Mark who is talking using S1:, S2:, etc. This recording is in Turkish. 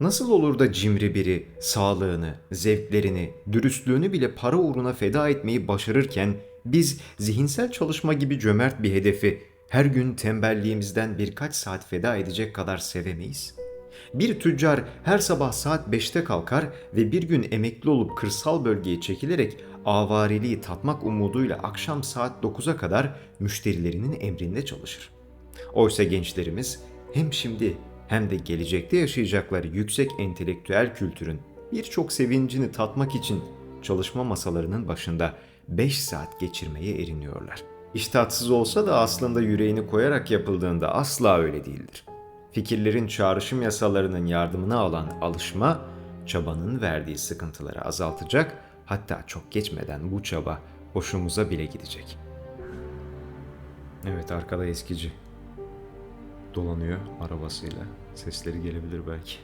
S1: Nasıl olur da cimri biri sağlığını, zevklerini, dürüstlüğünü bile para uğruna feda etmeyi başarırken biz zihinsel çalışma gibi cömert bir hedefi her gün tembelliğimizden birkaç saat feda edecek kadar sevemeyiz? Bir tüccar her sabah saat 5'te kalkar ve bir gün emekli olup kırsal bölgeye çekilerek avariliği tatmak umuduyla akşam saat 9'a kadar müşterilerinin emrinde çalışır. Oysa gençlerimiz hem şimdi hem de gelecekte yaşayacakları yüksek entelektüel kültürün birçok sevincini tatmak için çalışma masalarının başında 5 saat geçirmeye eriniyorlar. İştahtsız olsa da aslında yüreğini koyarak yapıldığında asla öyle değildir. Fikirlerin çağrışım yasalarının yardımını alan alışma, çabanın verdiği sıkıntıları azaltacak, hatta çok geçmeden bu çaba hoşumuza bile gidecek. Evet arkada eskici dolanıyor arabasıyla. Sesleri gelebilir belki.